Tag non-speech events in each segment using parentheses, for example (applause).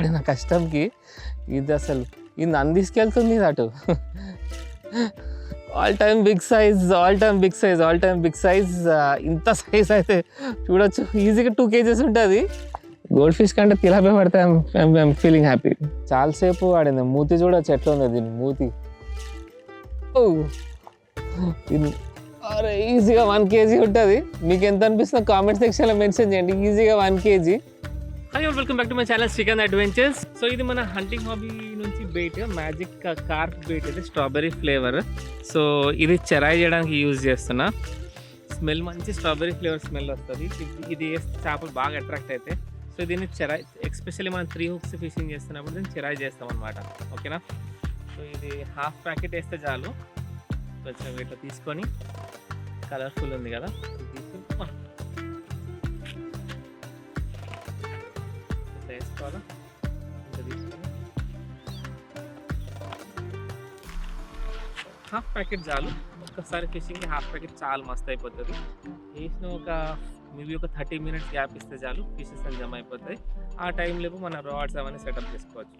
పడిన కష్టంకి ఇది అసలు ఇది నన్ను తీసుకెళ్తుంది ఇది అటు. All time big size all time big size all time big size ఇంత సైజ్ అయితే చూడొచ్చు. ఈజీగా టూ కేజెస్ ఉంటుంది. గోల్డ్ ఫిష్ కంటే తిలాపే పడితే ఐమ్ ఫీలింగ్ హ్యాపీ చాలాసేపు ఆడింది. మూతి చూడొచ్చు ఎట్లా ఉంది దీని మూతి. ఓ. ఇది అరే ఈజీగా వన్ కేజీ ఉంటుంది. మీకు ఎంత అనిపిస్తుందో కామెంట్ సెక్షన్లో మెన్షన్ చేయండి. ఈజీగా one kg hi welcome back to my channel Srikanth adventures so ఇది మన హంటింగ్ హాబీ నుంచి బెయిట్ మ్యాజిక్ కార్ప్ బెయిట్ అయితే స్ట్రాబెరీ ఫ్లేవర్ సో ఇది చెరాయి చేయడానికి యూజ్ చేస్తున్నా. స్మెల్ మంచి స్ట్రాబెరీ ఫ్లేవర్ స్మెల్ వస్తుంది. ఇది- చేపలు బాగా అట్రాక్ట్ అయితే. సో దీన్ని చెరాయి ఎస్పెషల్లీ మనం త్రీ హుక్స్ ఫిషింగ్ చేస్తున్నప్పుడు దీన్ని చెరాయి చేస్తాం అనమాట ఓకేనా సో ఇది హాఫ్ ప్యాకెట్ వేస్తే చాలు. కొంచెం ఇట్లా తీసుకొని కలర్ఫుల్ ఉంది కదా. తీసుకొని వేసుకోవాలా ఇంత తీసుకొని హాఫ్ ప్యాకెట్ చాలు. ఒక్కసారి ఫిషింగ్ హాఫ్ ప్యాకెట్ చాలా మస్తు అయిపోతుంది. వేసిన ఒక మేబీ ఒక థర్టీ మినిట్స్ గ్యాప్ ఇస్తే చాలు ఫిషెస్ అని జమ అయిపోతాయి. ఆ టైంలో మన రాడ్స్ అవన్నీ సెటప్ చేసుకోవచ్చు.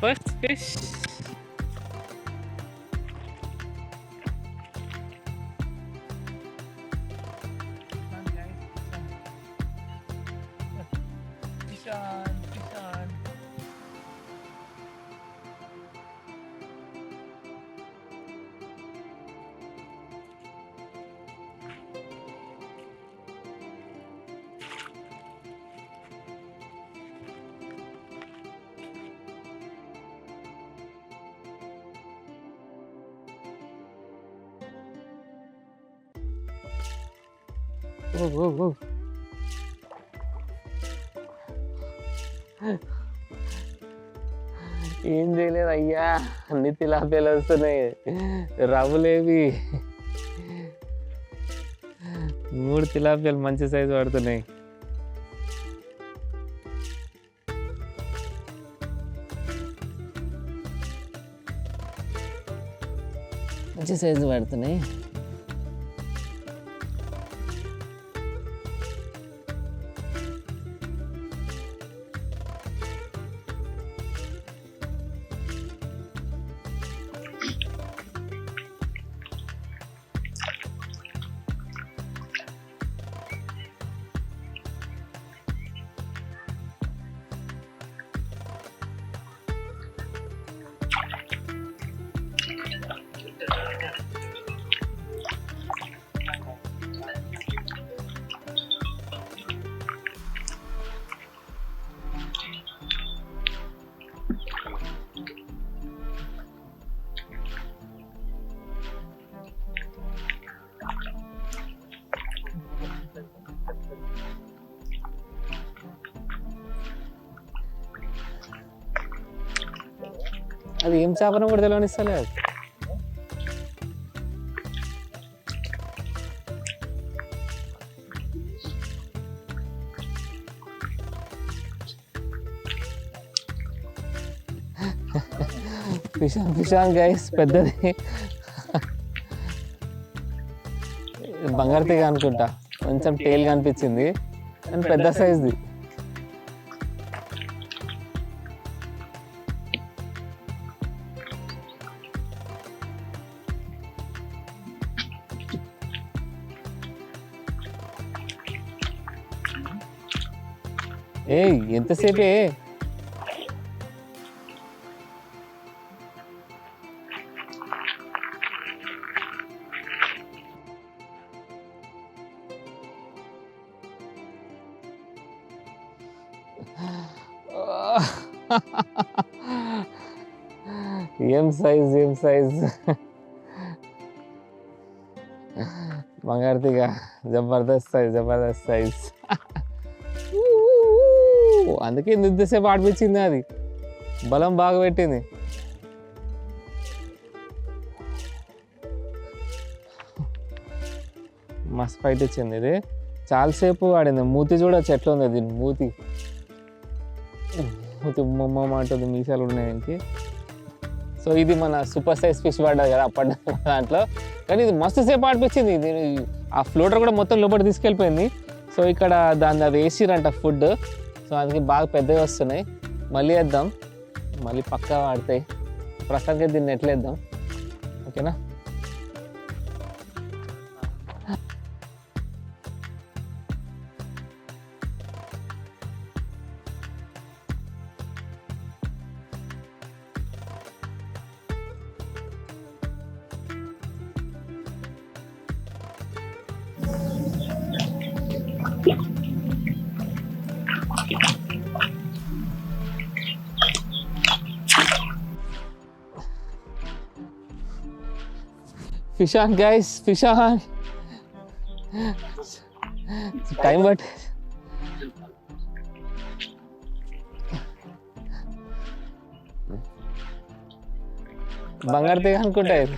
ఫస్ట్ ఫిష్ Kishan, ఏం చేయలేదు అయ్యా అన్ని తిలాపేలు వస్తున్నాయి. రవ్వులేవి. మూడు తిలాపేలు మంచి సైజు పడుతున్నాయి. మంచి సైజు పడుతున్నాయి. అది ఏం చేపను కూడా తెలియనిస్తలే పిషాన్ ఫిషాన్ గైస్ పెద్దది. బంగారు తీగ అనుకుంటా. కొంచెం టేల్ కనిపించింది. అండ్ పెద్ద సైజ్ది ఎంతసేపే ఏం సైజ్ ఏం సైజ్ బంగారుతీగా జబర్దస్త్ సైజ్ జబర్దస్త్ సైజ్ అందుకే నిద్రసేపు ఆడిపించింది అది. బలం బాగా పెట్టింది. మస్తు ఫైట్ ఇచ్చింది ఇది. చాలాసేపు ఆడింది. మూతి చూడొచ్చు ఎట్లా ఉంది దీని మూతి. మూతి ఉమ్మమ్మ అంటుంది మీసాలు ఉన్నాయి సో ఇది మన సూపర్ సైజ్ ఫిష్ పడ్డది కదా అప్పటి దాంట్లో. కానీ ఇది మస్తు సేపు ఆడిపించింది. ఆ ఫ్లోటర్ కూడా మొత్తం లోపల తీసుకెళ్ళిపోయింది. సో ఇక్కడ దాన్ని అది వేసిరంట ఫుడ్ సో అందుకే బాగా పెద్దవి వస్తున్నాయి. మళ్ళీ వేద్దాం. మళ్ళీ పక్కా ఆడతాయి ప్రస్తుతానికి దీన్ని ఎట్లేద్దాం ఓకేనా? Fish on guys fish on time but బంగారు తీగ అనుకుంటా ఇది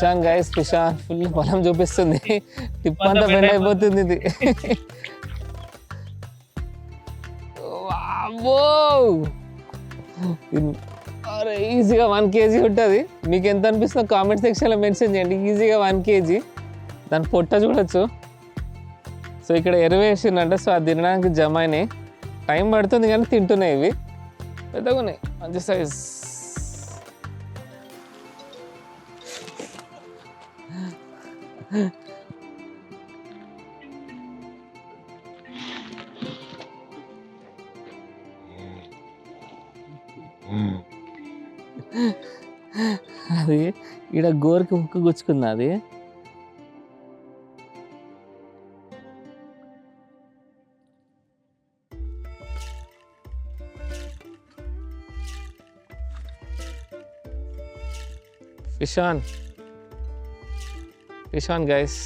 ఫిషాన్ గైస్ ఫిషాన్ ఫుల్ బలం చూపిస్తుంది. టిప్ అంతా బెండ్ అయిపోతుంది ఇది. అరే ఈజీగా వన్ కేజీ ఉంటుంది. మీకు ఎంత అనిపిస్తుందో కామెంట్ సెక్షన్లో మెన్షన్ చేయండి. ఈజీగా వన్ కేజీ దాని పొట్ట చూడొచ్చు. సో ఇక్కడ ఎరువు వేసిందంటే. సో అది తినడానికి జమ అయినాయి టైం పడుతుంది కానీ తింటున్నాయి ఇవి. పెద్దగా ఉన్నాయి మంచి సైజ్ అది ఈడ గోరికి ముక్కు గుచ్చుకుంది అది? ఆన్ ఫిష్ ఆన్ గైస్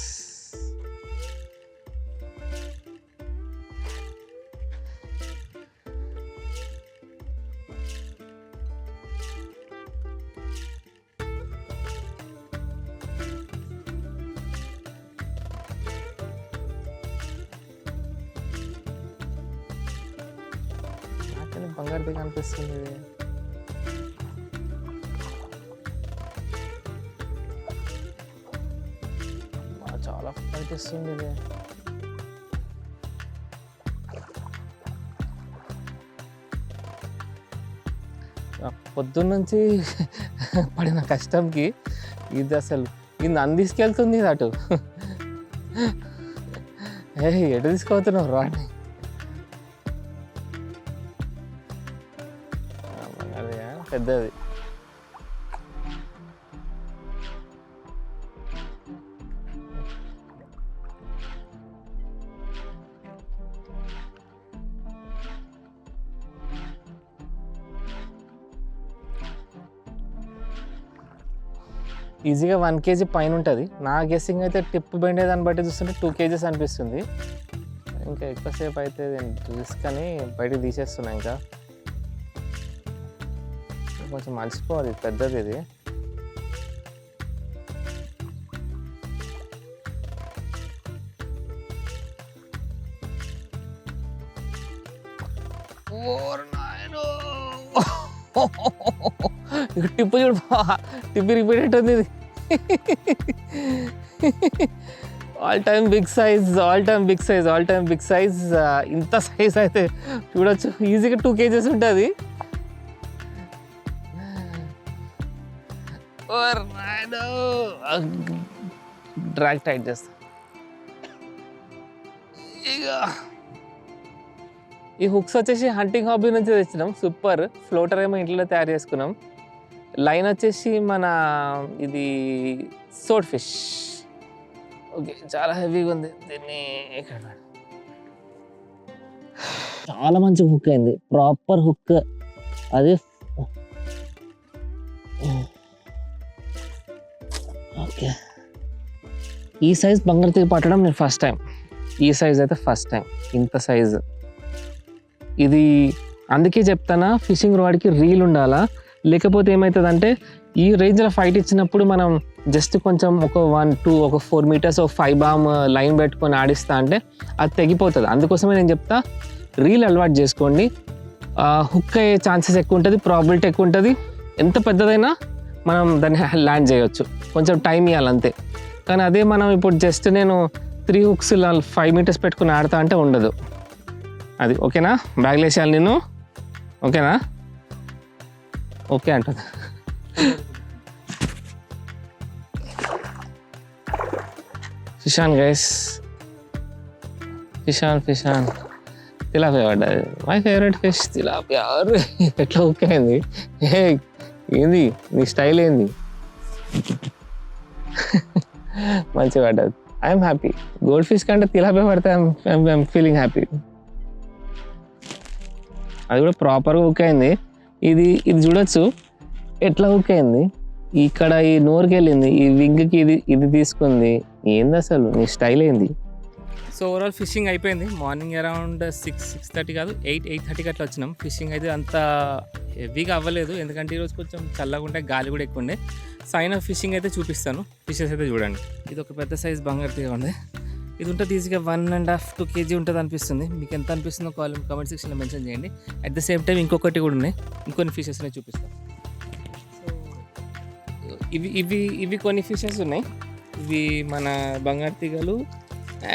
నాకని బంగారు దిగ చాలా ఫైట్ (laughs) పడిన కష్టంకి ఇది అసలు ఇది నన్ను తీసుకెళ్తుంది ఇది అటు. ఏ ఎటు తీసుకుపోతున్నావు రాని పెద్దది. ఈజీగా వన్ కేజీ పైన ఉంటుంది. నా గెస్సింగ్ అయితే టిప్ బెండే దాన్ని బట్టి చూస్తుంటే టూ కేజీస్ అనిపిస్తుంది. ఇంకా ఎక్కువసేపు అయితే రిస్క్ అని బయటకు తీసేస్తున్నా ఇంకా. కొంచెం మర్చిపోవాలి ఇది. పెద్దది ఇది (laughs) ఇక టిప్పు చూడు టిప్పు రిపీట్ ఉంది ఇది. All time big size all time big size all time big size ఇంత సైజ్ అయితే చూడొచ్చు. ఈజీగా టూ కేజెస్ ఉంటుంది. డ్రాగ్ టైట్ చేస్తా. ఇక ఈ హుక్స్ వచ్చేసి హంటింగ్ హాబీ నుంచి తెచ్చినాం. సూపర్ ఫ్లోటర్ ఏమో ఇంట్లో తయారు చేసుకున్నాం. లైన్ వచ్చేసి మన ఇది సోడ్ ఫిష్ ఓకే చాలా హెవీగా ఉంది. దీన్ని చాలా మంచి హుక్ అయింది. ప్రాపర్ హుక్ అది ఓకే. ఈ సైజ్ బంగారు తీగ పట్టడం నేను ఫస్ట్ టైం ఈ సైజ్ అయితే ఫస్ట్ టైం ఇంత సైజ్ ఇది అందుకే చెప్తానా ఫిషింగ్ రాడ్కి రీల్ ఉండాలా? లేకపోతే ఏమవుతుందంటే ఈ రేంజ్లో ఫైట్ ఇచ్చినప్పుడు మనం జస్ట్ కొంచెం ఒక వన్ టూ ఒక ఫోర్ మీటర్స్ ఒక ఫైవ్ బామ్ లైన్ పెట్టుకొని ఆడిస్తా అంటే అది తెగిపోతుంది. అందుకోసమే నేను చెప్తా రీల్ అలవాటు చేసుకోండి. హుక్ అయ్యే ఛాన్సెస్ ఎక్కువ ఉంటుంది ప్రాబిలిటీ ఎక్కువ ఉంటుంది. ఎంత పెద్దదైనా మనం దాన్ని ల్యాండ్ చేయొచ్చు. కొంచెం టైం ఇవ్వాలి అంతే. కానీ అదే మనం ఇప్పుడు జస్ట్ నేను త్రీ హుక్స్ ఫైవ్ మీటర్స్ పెట్టుకుని ఆడతా అంటే ఉండదు. అది ఓకేనా? బ్యాగ్లేసేయాలి నేను ఓకేనా? ఓకే అంటుంది. Fish on guys. Fish on fish on tilapia పడ్డది మై ఫేవరెట్ ఫిష్ తిలాపియా ఎట్లా ఓకే అయింది? ఏ ఏంది? నీ స్టైల్ ఏంది? మంచిగా పడ్డది ఐఎమ్ హ్యాపీ గోల్డ్ ఫిష్ కంటే తిలాపియా పడితే ఐఎమ్ ఫీలింగ్ హ్యాపీ అది కూడా ప్రాపర్గా ఓకే అయింది. ఇది ఇది చూడొచ్చు. ఎట్లా హుక్ అయింది? ఇక్కడ ఈ నోరుకి వెళ్ళింది ఈ వింగ్కి ఇది ఇది తీసుకుంది. ఏంది అసలు? నీ స్టైల్ ఏంది? సో ఓవరాల్ ఫిషింగ్ అయిపోయింది. Morning around six six thirty కాదు ఎయిట్ ఎయిట్ థర్టీకి అట్లా వచ్చినాం. ఫిషింగ్ అయితే అంత హెవీగా అవ్వలేదు. ఎందుకంటే ఈరోజు కొంచెం చల్లగా ఉంటే గాలి కూడా ఎక్కువ ఉండే. సైన్ ఆఫ్ ఫిషింగ్ అయితే చూపిస్తాను. ఫిషెస్ అయితే చూడండి. ఇది ఒక పెద్ద సైజ్ బంగారు తీగ ఉంది. ఇది ఉంటుంది ఈజీగా one and half two kg ఉంటుంది అనిపిస్తుంది. మీకు ఎంత అనిపిస్తుందో కాల్ కామెంట్ సెక్షన్లో మెన్షన్ చేయండి. అట్ ద సేమ్ టైం ఇంకొకటి కూడా ఉన్నాయి. ఇంకొన్ని ఫిషెస్ ఉన్నాయి చూపిస్తాను సో ఇవి ఇవి ఇవి కొన్ని ఫిషెస్ ఉన్నాయి. ఇవి మన బంగారు తీగలు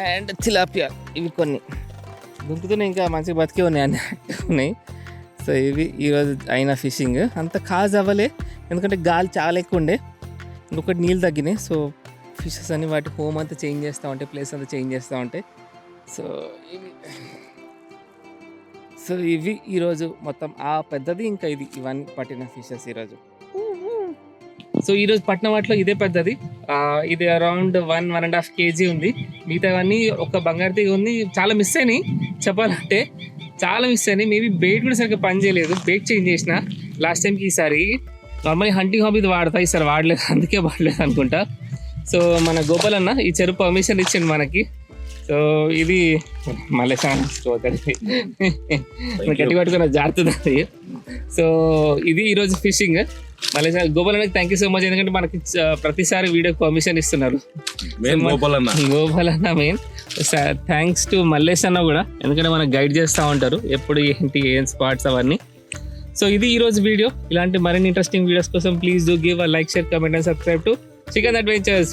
అండ్ చిలాపియా ఇవి కొన్ని. దుంకుతున్నాయి ఇంకా మంచిగా బతికే ఉన్నాయి. అన్ని ఉన్నాయి. సో ఇవి ఈరోజు అయిన ఫిషింగ్ అంత కాజ్ అవ్వలే. ఎందుకంటే గాలి చాలా ఎక్కువ ఉండే. ఇంకొకటి నీళ్ళు తగ్గినాయి. సో ఫిషెస్ అన్ని వాటి హోమ్ అంతా చేంజ్ చేస్తూ ఉంటాయి ప్లేస్ అంతా చేంజ్ చేస్తూ ఉంటాయి. సో ఇవి సో ఇవి ఈరోజు మొత్తం ఆ పెద్దది ఇంకా ఇది ఇవన్నీ పట్టిన ఫిషెస్ ఈరోజు. సో ఈరోజు పట్టిన వాటిలో ఇదే పెద్దది. ఇది around one one and half kg ఉంది. మిగతావన్నీ ఒక బంగారు తీగ ఉంది. చాలా మిస్ అయినాయి చెప్పాలంటే. చాలా మిస్ అయినాయి. మేబీ బెయిట్ కూడా సరిగ్గా పని చేయలేదు. బెయిట్ చేంజ్ చేసిన లాస్ట్ టైంకి ఈసారి. నార్మల్లీ హంటింగ్ హాబీ ఇది వాడతా ఈసారి వాడలేదు. అందుకే వాడలేదు అనుకుంటా. సో మన గోపాల్ అన్న ఈ చెరువు పర్మిషన్ ఇచ్చింది మనకి. సో ఇది మళ్ళీ గట్టి పట్టుకున్న జారుతుంది సో ఇది ఈరోజు ఫిషింగ్ మళ్ళీ గోపాల్ అన్నకి థ్యాంక్ యూ సో మచ్ ఎందుకంటే మనకి ప్రతిసారి వీడియో పర్మిషన్ ఇస్తున్నారు. గోపాల్ అన్న మెయిన్ థ్యాంక్స్ టు మల్లేష్ అన్న కూడా. ఎందుకంటే మనకు గైడ్ చేస్తూ ఉంటారు. ఎప్పుడు ఏంటి ఏం స్పాట్స్ అవన్నీ. సో ఇది ఈ రోజు వీడియో ఇలాంటి మరిన్ని ఇంట్రెస్టింగ్ వీడియోస్ కోసం please do give a like share comment and subscribe to chicken adventures